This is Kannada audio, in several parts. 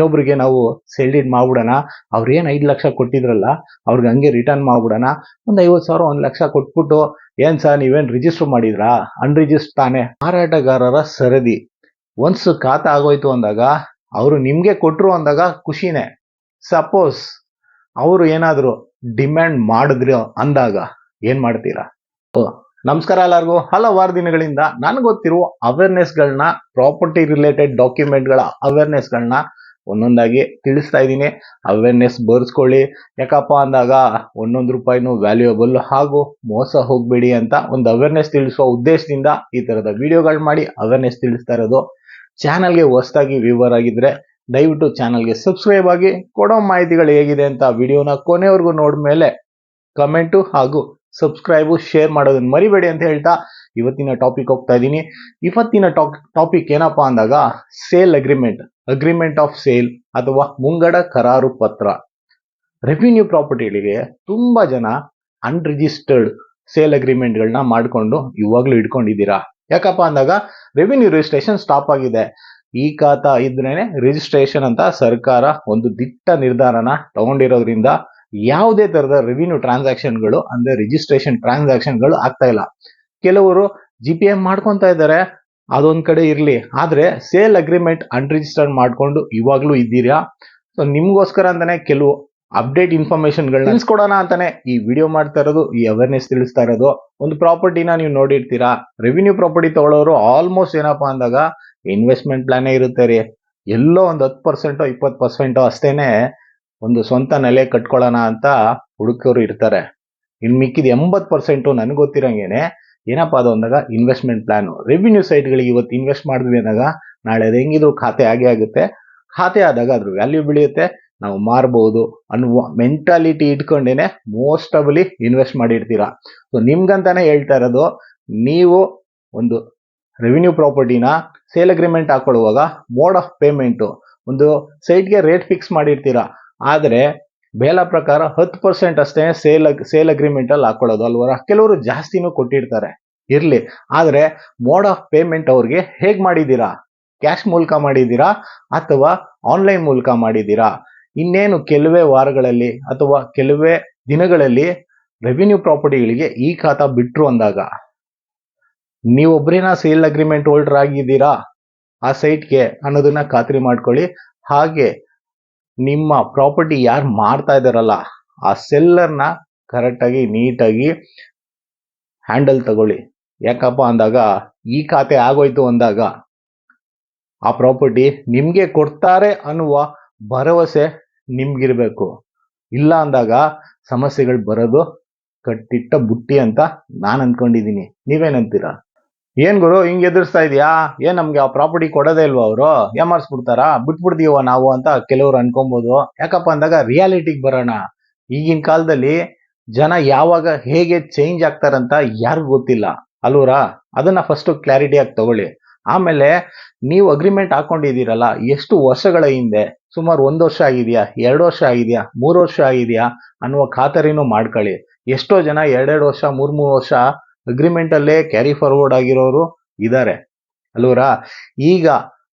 ಇನ್ನೊಬ್ರಿಗೆ ನಾವು ಸೆಲ್ಡಿಡ್ ಮಾಡ್ಬಿಡೋಣ. ಅವ್ರು ಏನು ಐದ್ ಲಕ್ಷ ಕೊಟ್ಟಿದ್ರಲ್ಲ, ಅವ್ರಿಗೆ ಹಂಗೆ ರಿಟರ್ನ್ ಮಾಡ್ಬಿಡೋಣ. ಒಂದು ಐವತ್ತು ಸಾವಿರ, ಒಂದು ಲಕ್ಷ ಕೊಟ್ಬಿಟ್ಟು, ಏನ್ ಸರ್ ನೀವೇನು ರಿಜಿಸ್ಟರ್ ಮಾಡಿದ್ರಾ? ಅನ್ರಿಜಿಸ್ಟರ್ ತಾನೆ. ಮಾರಾಟಗಾರರ ಸರದಿ. ಒನ್ಸ್ ಖಾತ ಆಗೋಯ್ತು ಅಂದಾಗ, ಅವರು ನಿಮಗೆ ಕೊಟ್ಟರು ಅಂದಾಗ ಖುಷಿನೇ. ಸಪೋಸ್ ಅವರು ಏನಾದರೂ ಡಿಮ್ಯಾಂಡ್ ಮಾಡಿದ್ರು ಅಂದಾಗ, ಏನು ಮಾಡ್ತೀರಾ? ನಮಸ್ಕಾರ ಎಲ್ಲರಿಗೂ. ಹಲವಾರು ದಿನಗಳಿಂದ. ನನಗೆ ಗೊತ್ತಿರುವ ಅವೇರ್ನೆಸ್ಗಳನ್ನ ಪ್ರಾಪರ್ಟಿ ರಿಲೇಟೆಡ್ ಡಾಕ್ಯುಮೆಂಟ್ಗಳ ಅವೇರ್ನೆಸ್ಗಳನ್ನ ಒಂದೊಂದಾಗಿ ತಿಳಿಸ್ತಾ ಇದ್ದೀನಿ. ಅವೇರ್ನೆಸ್ ಬರ್ಸ್ಕೊಳ್ಳಿ. ಯಾಕಪ್ಪ ಅಂದಾಗ ಒಂದೊಂದು ರೂಪಾಯಿನೂ ವ್ಯಾಲ್ಯೂಯಬಲ್ ಹಾಗೂ ಮೋಸ ಹೋಗ್ಬೇಡಿ ಅಂತ ಒಂದು ಅವೇರ್ನೆಸ್ ತಿಳಿಸುವ ಉದ್ದೇಶದಿಂದ ಈ ತರದ ವಿಡಿಯೋಗಳು ಮಾಡಿ ಅವೇರ್ನೆಸ್ ತಿಳಿಸ್ತಾ ಇರೋದು. ಚಾನಲ್ಗೆ ಹೊಸದಾಗಿ ವ್ಯೂವರ್ ಆಗಿದ್ರೆ ದಯವಿಟ್ಟು ಚಾನಲ್ಗೆ ಸಬ್ಸ್ಕ್ರೈಬ್ ಆಗಿ ಕೊಡೋ ಮಾಹಿತಿಗಳು ಹೇಗಿದೆ ಅಂತ ವಿಡಿಯೋನ ಕೊನೆವರೆಗೂ ನೋಡ್ಮೇಲೆ ಕಮೆಂಟು ಹಾಗೂ ಸಬ್ಸ್ಕ್ರೈಬು ಶೇರ್ ಮಾಡೋದನ್ನು ಮರಿಬೇಡಿ ಅಂತ ಹೇಳ್ತಾ ಇವತ್ತಿನ ಟಾಪಿಕ್ ಹೋಗ್ತಾ ಇದ್ದೀನಿ. ಇವತ್ತಿನ ಟಾಪಿಕ್ ಏನಪ್ಪಾ ಅಂದಾಗ sale agreement agreement of sale ಅಥವಾ ಮುಂಗಡ ಕರಾರು ಪತ್ರ. ರೆವಿನ್ಯೂ ಪ್ರಾಪರ್ಟಿಗಳಿಗೆ ತುಂಬಾ ಜನ ಅನ್ರಿಜಿಸ್ಟರ್ಡ್ ಸೇಲ್ ಅಗ್ರಿಮೆಂಟ್ಗಳನ್ನ ಮಾಡ್ಕೊಂಡು ಇವಾಗ್ಲೂ ಇಟ್ಕೊಂಡಿದ್ದೀರಾ. ಯಾಕಪ್ಪ ಅಂದಾಗ ರೆವಿನ್ಯೂ ರಿಜಿಸ್ಟ್ರೇಷನ್ ಸ್ಟಾಪ್ ಆಗಿದೆ. ಈ ಖಾತಾ ಇದ್ರೇನೆ ರಿಜಿಸ್ಟ್ರೇಷನ್ ಅಂತ ಸರ್ಕಾರ ಒಂದು ದಿಟ್ಟ ನಿರ್ಧಾರನ ತಗೊಂಡಿರೋದ್ರಿಂದ ಯಾವುದೇ ತರದ ರೆವಿನ್ಯೂ ಟ್ರಾನ್ಸಾಕ್ಷನ್ಗಳು ಅಂದ್ರೆ ರಿಜಿಸ್ಟ್ರೇಷನ್ ಟ್ರಾನ್ಸಾಕ್ಷನ್ಗಳು ಆಗ್ತಾ ಇಲ್ಲ. ಕೆಲವರು ಜಿ ಪಿ ಎಂ ಮಾಡ್ಕೊತಾ ಇದ್ದಾರೆ ಅದೊಂದ್ ಕಡೆ ಇರ್ಲಿ. ಆದ್ರೆ ಸೇಲ್ ಅಗ್ರಿಮೆಂಟ್ ಅನ್ರಿಜಿಸ್ಟರ್ಡ್ ಮಾಡ್ಕೊಂಡು ಇವಾಗಲೂ ಇದ್ದೀರಾ? ಸೊ ನಿಮಗೋಸ್ಕರ ಅಂತಾನೆ ಕೆಲವು ಅಪ್ಡೇಟ್ ಇನ್ಫಾರ್ಮೇಶನ್ಗಳನ್ನ ತಿಳಿಸ್ಕೊಡೋಣ ಅಂತಾನೆ ಈ ವಿಡಿಯೋ ಮಾಡ್ತಾ ಇರೋದು, ಈ ಅವೇರ್ನೆಸ್ ತಿಳಿಸ್ತಾ ಇರೋದು. ಒಂದು ಪ್ರಾಪರ್ಟಿನ ನೀವು ನೋಡಿರ್ತೀರಾ? ರೆವಿನ್ಯೂ ಪ್ರಾಪರ್ಟಿ ತಗೊಳ್ಳೋರು ಆಲ್ಮೋಸ್ಟ್ ಏನಪ್ಪಾ ಅಂದಾಗ ಇನ್ವೆಸ್ಟ್ಮೆಂಟ್ ಪ್ಲಾನೇ ಇರುತ್ತೆ ರೀ. ಎಲ್ಲೋ ಒಂದು ಹತ್ತು ಪರ್ಸೆಂಟೋ ಇಪ್ಪತ್ತು ಪರ್ಸೆಂಟೋ ಅಷ್ಟೇನೆ ಒಂದು ಸ್ವಂತ ನೆಲೆ ಕಟ್ಕೊಳ್ಳೋಣ ಅಂತ ಹುಡುಕೋರು ಇರ್ತಾರೆ. ಇನ್ ಮಿಕ್ಕಿದ ಎಂಬತ್ ಪರ್ಸೆಂಟು ನನಗೆ ಗೊತ್ತಿರಂಗೇನೆ ಏನಪ್ಪಾ ಅದು ಅಂದಾಗ ಇನ್ವೆಸ್ಟ್ಮೆಂಟ್ ಪ್ಲಾನ್ ರೆವಿನ್ಯೂ ಸೈಟ್ಗಳಿಗೆ ಇವತ್ತು ಇನ್ವೆಸ್ಟ್ ಮಾಡಿದ್ವಿ ಅಂದಾಗ ನಾಳೆ ಅದು ಹೆಂಗಿದ್ರು ಖಾತೆ ಆಗೇ ಆಗುತ್ತೆ. ಖಾತೆ ಆದಾಗ ಅದ್ರ ವ್ಯಾಲ್ಯೂ ಬೆಳೆಯುತ್ತೆ. ನಾವು ಮಾರ್ಬೋದು ಅನ್ನುವ ಮೆಂಟಾಲಿಟಿ ಇಟ್ಕೊಂಡೇನೆ ಮೋಸ್ಟ್ ಇನ್ವೆಸ್ಟ್ ಮಾಡಿರ್ತೀರಾ. ಸೊ ನಿಮ್ಗಂತಾನೆ ಹೇಳ್ತಾ ಇರೋದು, ನೀವು ಒಂದು ರೆವಿನ್ಯೂ ಪ್ರಾಪರ್ಟಿನ ಸೇಲ್ ಅಗ್ರಿಮೆಂಟ್ ಹಾಕೊಳ್ಳುವಾಗ ಮೋಡ್ ಆಫ್ ಪೇಮೆಂಟ್ ಒಂದು ಸೈಟ್ಗೆ ರೇಟ್ ಫಿಕ್ಸ್ ಮಾಡಿರ್ತೀರಾ. ಆದ್ರೆ ಬೇಲ ಪ್ರಕಾರ ಹತ್ತು ಪರ್ಸೆಂಟ್ ಅಷ್ಟೇ ಸೇಲ್ ಸೇಲ್ ಅಗ್ರಿಮೆಂಟ್ ಅಲ್ಲಿ ಹಾಕೊಳ್ಳೋದು ಅಲ್ವರ? ಕೆಲವರು ಜಾಸ್ತಿನೂ ಕೊಟ್ಟಿರ್ತಾರೆ. ಇರ್ಲಿ. ಆದ್ರೆ ಮೋಡ್ ಆಫ್ ಪೇಮೆಂಟ್ ಅವ್ರಿಗೆ ಹೇಗ್ ಮಾಡಿದ್ದೀರಾ? ಕ್ಯಾಶ್ ಮೂಲಕ ಮಾಡಿದ್ದೀರಾ? ಅಥವಾ ಆನ್ಲೈನ್ ಮೂಲಕ ಮಾಡಿದ್ದೀರಾ? ಇನ್ನೇನು ಕೆಲವೇ ವಾರಗಳಲ್ಲಿ ಅಥವಾ ಕೆಲವೇ ದಿನಗಳಲ್ಲಿ ರೆವಿನ್ಯೂ ಪ್ರಾಪರ್ಟಿಗಳಿಗೆ ಈ ಖಾತಾ ಬಿಟ್ರು ಅಂದಾಗ? ನೀವೊಬ್ಬರೇನ ಸೇಲ್ ಅಗ್ರಿಮೆಂಟ್ ಹೋಲ್ಡರ್ ಆಗಿದ್ದೀರಾ? ಆ ಸೈಟ್ಗೆ ಅನ್ನೋದನ್ನ ಖಾತ್ರಿ ಮಾಡ್ಕೊಳ್ಳಿ. ಹಾಗೆ ನಿಮ್ಮ ಪ್ರಾಪರ್ಟಿ ಯಾರು ಮಾರ್ತಾ ಇದ್ದಾರಲ್ಲ ಆ ಸೆಲ್ಲರ್ನ ಕರೆಕ್ಟಾಗಿ ನೀಟಾಗಿ ಹ್ಯಾಂಡಲ್ ತಗೊಳ್ಳಿ. ಯಾಕಪ್ಪ ಅಂದಾಗ, ಈ ಖಾತೆ ಆಗೋಯ್ತು ಅಂದಾಗ, ಆ ಪ್ರಾಪರ್ಟಿ ನಿಮಗೆ ಕೊಡ್ತಾರೆ ಅನ್ನುವ ಭರವಸೆ ನಿಮ್ಗಿರಬೇಕು. ಇಲ್ಲ ಅಂದಾಗ ಸಮಸ್ಯೆಗಳು ಬರೋದು ಕಟ್ಟಿಟ್ಟ ಬುಟ್ಟಿ ಅಂತ ನಾನು ಅಂದ್ಕೊಂಡಿದ್ದೀನಿ ನೀವೇನಂತೀರಾ ಏನ್ ಗುರು, ಹಿಂಗ್ ಎದುರಿಸ್ತಾ ಇದೀಯಾ? ಏನ್ ನಮ್ಗೆ ಆ ಪ್ರಾಪರ್ಟಿ ಕೊಡೋದೇ ಇಲ್ವಾ ಅವರು? ಏಮಾರ್ಸ್ಬಿಡ್ತಾರಾ? ಬಿಟ್ಬಿಡ್ತೀವ ನಾವು ಅಂತ ಕೆಲವ್ರು ಅನ್ಕೊಬಹುದು ಯಾಕಪ್ಪ ಅಂದಾಗ ರಿಯಾಲಿಟಿಗೆ ಬರೋಣ. ಈಗಿನ ಕಾಲದಲ್ಲಿ ಜನ ಯಾವಾಗ ಹೇಗೆ ಚೇಂಜ್ ಆಗ್ತಾರಂತ ಯಾರಿಗೂ ಗೊತ್ತಿಲ್ಲ. ಅಲ್ವರಾ ಅದನ್ನ ಫಸ್ಟ್ ಕ್ಲಾರಿಟಿ ಆಗಿ ತಗೊಳ್ಳಿ. ಆಮೇಲೆ ನೀವು ಅಗ್ರಿಮೆಂಟ್ ಹಾಕೊಂಡಿದ್ದೀರಲ್ಲ, ಎಷ್ಟು ವರ್ಷಗಳ ಹಿಂದೆ? ಸುಮಾರು ಒಂದು ವರ್ಷ ಆಗಿದೆಯಾ? ಎರಡು ವರ್ಷ ಆಗಿದೆಯಾ? ಮೂರು ವರ್ಷ ಆಗಿದೆಯಾ? ಅನ್ನುವ ಖಾತರಿನೂ ಮಾಡ್ಕೊಳ್ಳಿ. ಎಷ್ಟೋ ಜನ ಎರಡೆರಡು ವರ್ಷ, ಮೂರ್ ಮೂರು ವರ್ಷ ಅಗ್ರಿಮೆಂಟ್ ಅಲ್ಲೇ ಕ್ಯಾರಿ ಫಾರ್ವರ್ಡ್ ಆಗಿರೋರು ಇದ್ದಾರೆ ಅಲ್ವರಾ ಈಗ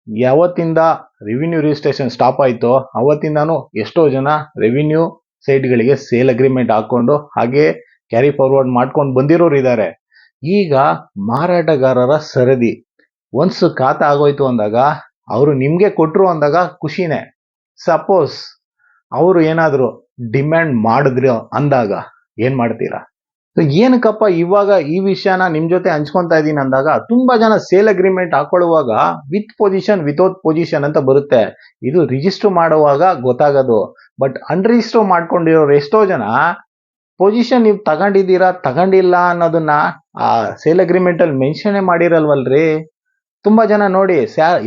ಯಾವತ್ತಿಂದ ರೆವಿನ್ಯೂ ರಿಜಿಸ್ಟ್ರೇಷನ್ ಸ್ಟಾಪ್ ಆಯ್ತೋ, ಅವತ್ತಿಂದಾನು ಎಷ್ಟೋ ಜನ ರೆವಿನ್ಯೂ ಸೈಟ್ಗಳಿಗೆ ಸೇಲ್ ಅಗ್ರಿಮೆಂಟ್ ಹಾಕೊಂಡು ಹಾಗೆ ಕ್ಯಾರಿ ಫಾರ್ವರ್ಡ್ ಮಾಡ್ಕೊಂಡು ಬಂದಿರೋರು ಇದ್ದಾರೆ ಈಗ ಮಾರಾಟಗಾರರ ಸರದಿ. ಒನ್ಸ್ ಖಾತ ಆಗೋಯ್ತು ಅಂದಾಗ, ಅವರು ನಿಮಗೆ ಕೊಟ್ಟರು ಅಂದಾಗ ಖುಷಿನೇ. ಸಪೋಸ್ ಅವರು ಏನಾದರೂ ಡಿಮ್ಯಾಂಡ್ ಮಾಡಿದ್ರು ಅಂದಾಗ, ಏನು ಮಾಡ್ತೀರಾ? So, ಏನಕ್ಕಪ್ಪ ಇವಾಗ ಈ ವಿಷಯನ ನಿಮ್ ಜೊತೆ ಹಂಚ್ಕೊತಾ ಇದೀನಿ ಅಂದಾಗ, ತುಂಬಾ ಜನ ಸೇಲ್ ಅಗ್ರಿಮೆಂಟ್ ಹಾಕೊಳ್ಳುವಾಗ ವಿತ್ ಪೊಸಿಷನ್ ವಿತೌಟ್ ಪೊಸಿಷನ್ ಅಂತ ಬರುತ್ತೆ. ಇದು ರಿಜಿಸ್ಟರ್ ಮಾಡುವಾಗ ಗೊತ್ತಾಗೋದು. ಬಟ್ ಅನ್ರಿಜಿಸ್ಟರ್ ಮಾಡ್ಕೊಂಡಿರೋರು ಎಷ್ಟೋ ಜನ ಪೊಸಿಷನ್ ನೀವು ತಗೊಂಡಿದ್ದೀರಾ, ತಗೊಂಡಿಲ್ಲ ಅನ್ನೋದನ್ನ ಆ ಸೇಲ್ ಅಗ್ರಿಮೆಂಟ್ ಅಲ್ಲಿ ಮೆನ್ಷನ್ ಮಾಡಿರಲ್ವಲ್ರಿ? ತುಂಬಾ ಜನ ನೋಡಿ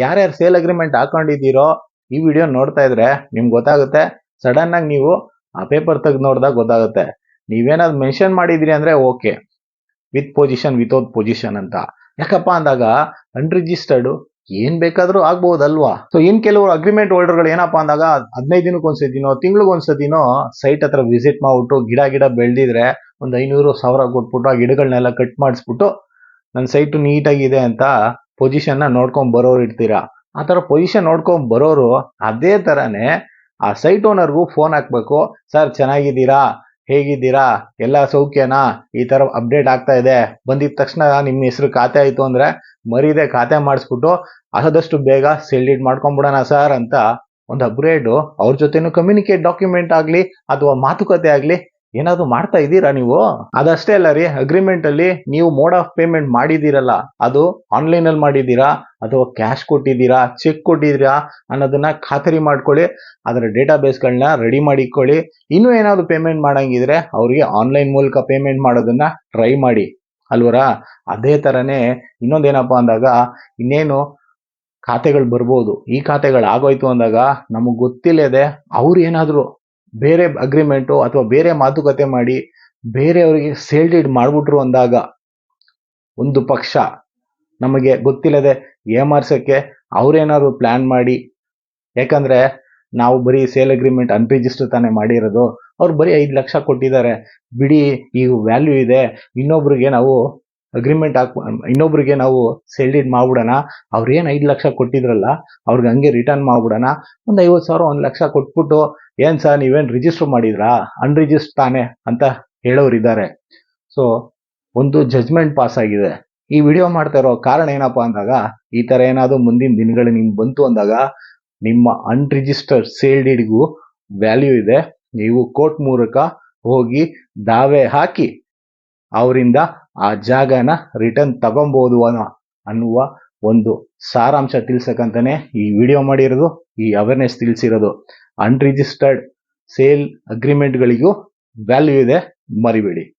ಯಾರ್ಯಾರು ಸೇಲ್ ಅಗ್ರಿಮೆಂಟ್ ಹಾಕೊಂಡಿದ್ದೀರೋ ಈ ವಿಡಿಯೋ ನೋಡ್ತಾ ಇದ್ರೆ ನಿಮ್ಗೆ ಗೊತ್ತಾಗುತ್ತೆ. ಸಡನ್ ಆಗಿ ನೀವು ಆ ಪೇಪರ್ ತೆಗೆದು ನೋಡಿದಾಗ ಗೊತ್ತಾಗುತ್ತೆ. ನೀವೇನಾದ್ರು ಮೆನ್ಷನ್ ಮಾಡಿದ್ರಿ ಅಂದ್ರೆ okay with possession without possession ಅಂತ. ಯಾಕಪ್ಪ ಅಂದಾಗ ಅನ್ರಿಜಿಸ್ಟರ್ಡ್ ಏನ್ ಬೇಕಾದ್ರೂ ಆಗ್ಬಹುದಲ್ವಾ? ಸೊ ಇನ್ ಕೆಲವರು ಅಗ್ರಿಮೆಂಟ್ ಹೋಲ್ಡರ್ಗಳು ಏನಪ್ಪಾ ಅಂದಾಗ ಹದಿನೈದು ದಿನಕ್ಕೆ ಒಂದ್ಸತಿನೋ ತಿಂಗ್ಳಿಗೆ ಒಂದ್ಸತಿನೋ ಸೈಟ್ ಹತ್ರ ವಿಸಿಟ್ ಮಾಡ್ಬಿಟ್ಟು ಗಿಡ ಗಿಡ ಬೆಳೆದಿದ್ರೆ ಒಂದು ಐನೂರು ಸಾವಿರ ಕೊಟ್ಬಿಟ್ಟು ಆ ಗಿಡಗಳನ್ನೆಲ್ಲ ಕಟ್ ಮಾಡಿಸ್ಬಿಟ್ಟು ನನ್ನ ಸೈಟು ನೀಟಾಗಿದೆ ಅಂತ ಪೊಸಿಷನ್ನ ನೋಡ್ಕೊಂಡ್ ಬರೋರು ಇರ್ತೀರಾ? ಆ ತರ ಪೊಸಿಷನ್ ನೋಡ್ಕೊಂಡ್ ಬರೋರು ಅದೇ ತರಾನೇ ಆ ಸೈಟ್ ಓನರ್ಗೂ ಫೋನ್ ಹಾಕ್ಬೇಕು. ಸರ್ ಚೆನ್ನಾಗಿದ್ದೀರಾ? ಹೇಗಿದ್ದೀರಾ? ಎಲ್ಲ ಸೌಖ್ಯನಾ? ಈ ಥರ ಅಪ್ಡೇಟ್ ಆಗ್ತಾ ಇದೆ. ಬಂದಿದ ತಕ್ಷಣ ನಿಮ್ಮ ಹೆಸರು ಖಾತೆ ಆಯಿತು ಅಂದರೆ ಮರೀದೆ ಖಾತೆ ಮಾಡಿಸ್ಬಿಟ್ಟು ಆದಷ್ಟು ಬೇಗ ಸೆಲ್ಡಿಟ್ ಮಾಡ್ಕೊಂಬಿಡೋಣ ಸರ್ ಅಂತ ಒಂದು ಅಪ್ಗ್ರೇಡು ಅವ್ರ ಜೊತೆನೂ ಕಮ್ಯುನಿಕೇಟ್ ಡಾಕ್ಯುಮೆಂಟ್ ಆಗಲಿ ಅಥವಾ ಮಾತುಕತೆ ಆಗಲಿ ಏನಾದ್ರು ಮಾಡ್ತಾ ಇದ್ದೀರಾ ನೀವು? ಅದಷ್ಟೇ ಅಲ್ಲ ರೀ ಅಗ್ರಿಮೆಂಟ್ ಅಲ್ಲಿ ನೀವು ಮೋಡ್ ಆಫ್ ಪೇಮೆಂಟ್ ಮಾಡಿದ್ದೀರಲ್ಲ, ಅದು ಆನ್ಲೈನ್ ಅಲ್ಲಿ ಮಾಡಿದ್ದೀರಾ, ಅಥವಾ ಕ್ಯಾಶ್ ಕೊಟ್ಟಿದ್ದೀರಾ ಚೆಕ್ ಕೊಟ್ಟಿದ್ದೀರಾ ಅನ್ನೋದನ್ನ ಖಾತರಿ ಮಾಡ್ಕೊಳ್ಳಿ, ಅದರ ಡೇಟಾ ಬೇಸ್ಗಳನ್ನ ರೆಡಿ ಮಾಡಿಕೊಳ್ಳಿ ಇನ್ನೂ ಏನಾದ್ರು ಪೇಮೆಂಟ್ ಮಾಡಂಗಿದ್ರೆ ಅವ್ರಿಗೆ ಆನ್ಲೈನ್ ಮೂಲಕ ಪೇಮೆಂಟ್ ಮಾಡೋದನ್ನ ಟ್ರೈ ಮಾಡಿ. ಅಲ್ವರಾ? ಅದೇ ತರನೇ ಇನ್ನೊಂದೇನಪ್ಪ ಅಂದಾಗ, ಇನ್ನೇನು ಖಾತೆಗಳು ಬರ್ಬೋದು. ಈ ಖಾತೆಗಳು ಆಗೋಯ್ತು ಅಂದಾಗ ನಮಗೆ ಗೊತ್ತಿಲ್ಲದೆ ಅವ್ರು ಏನಾದ್ರು ಬೇರೆ ಅಗ್ರಿಮೆಂಟು ಅಥವಾ ಬೇರೆ ಮಾತುಕತೆ ಮಾಡಿ ಬೇರೆಯವರಿಗೆ ಸೇಲ್ ಡೀಡ್ ಮಾಡ್ಬಿಟ್ರು ಅಂದಾಗ ಒಂದು ಪಕ್ಷ ನಮಗೆ ಗೊತ್ತಿಲ್ಲದೆ ಏಮಾರ್ಸೋಕ್ಕೆ ಅವರೇನಾದ್ರು ಪ್ಲಾನ್ ಮಾಡಿ. ಯಾಕಂದರೆ ನಾವು ಬರೀ ಸೇಲ್ ಅಗ್ರಿಮೆಂಟ್ ಅನ್ರಿಜಿಸ್ಟರ್ ತಾನೇ ಮಾಡಿರೋದು. ಅವ್ರು ಬರೀ ಐದು ಲಕ್ಷ ಕೊಟ್ಟಿದ್ದಾರೆ. ಬಿಡಿ, ಈಗ ವ್ಯಾಲ್ಯೂ ಇದೆ. ಇನ್ನೊಬ್ರಿಗೆ ನಾವು ಅಗ್ರಿಮೆಂಟ್ ಹಾಕ್ ಇನ್ನೊಬ್ರಿಗೆ ನಾವು ಸೇಲ್ಡಿಡ್ ಮಾಡ್ಬಿಡೋಣ. ಅವ್ರು ಏನು ಐದು ಲಕ್ಷ ಕೊಟ್ಟಿದ್ರಲ್ಲ, ಅವ್ರಿಗೆ ಹಂಗೆ ರಿಟರ್ನ್ ಮಾಡ್ಬಿಡೋಣ. ಒಂದು ಐವತ್ತು ಸಾವಿರ, ಒಂದು ಲಕ್ಷ ಕೊಟ್ಬಿಟ್ಟು, ಏನು ಸರ್ ನೀವೇನು ರಿಜಿಸ್ಟರ್ ಮಾಡಿದ್ರಾ? ಅನ್ರಿಜಿಸ್ಟರ್ ತಾನೆ ಅಂತ ಹೇಳೋರಿದ್ದಾರೆ ಸೊ ಒಂದು ಜಜ್ಮೆಂಟ್ ಪಾಸ್ ಆಗಿದೆ. ಈ ವಿಡಿಯೋ ಮಾಡ್ತಾ ಇರೋ ಕಾರಣ ಏನಪ್ಪಾ ಅಂದಾಗ, ಈ ತರ ಏನಾದ್ರು ಮುಂದಿನ ದಿನಗಳು ನಿಮ್ಗೆ ಬಂತು ಅಂದಾಗ, ನಿಮ್ಮ ಅನ್ರಿಜಿಸ್ಟರ್ಡ್ ಸೇಲ್ ಡೀಡ್ಗೂ ವ್ಯಾಲ್ಯೂ ಇದೆ. ನೀವು ಕೋರ್ಟ್ ಮೂಲಕ ಹೋಗಿ ದಾವೆ ಹಾಕಿ, ಅವರಿಂದ ಆ ಜಾಗನ ರಿಟರ್ನ್ ತಗೊಬೋದು ಅನ್ನೋ ಅನ್ನುವ ಒಂದು ಸಾರಾಂಶ ತಿಳ್ಸಕ್ಕಂತಾನೆ ಈ ವಿಡಿಯೋ ಮಾಡಿರೋದು, ಈ ಅವೇರ್ನೆಸ್ ತಿಳಿಸಿರೋದು. ಅನ್ರಿಜಿಸ್ಟರ್ಡ್ ಸೇಲ್ ಅಗ್ರಿಮೆಂಟ್ಗಳಿಗೂ ವ್ಯಾಲ್ಯೂ ಇದೆ, ಮರಿಬೇಡಿ.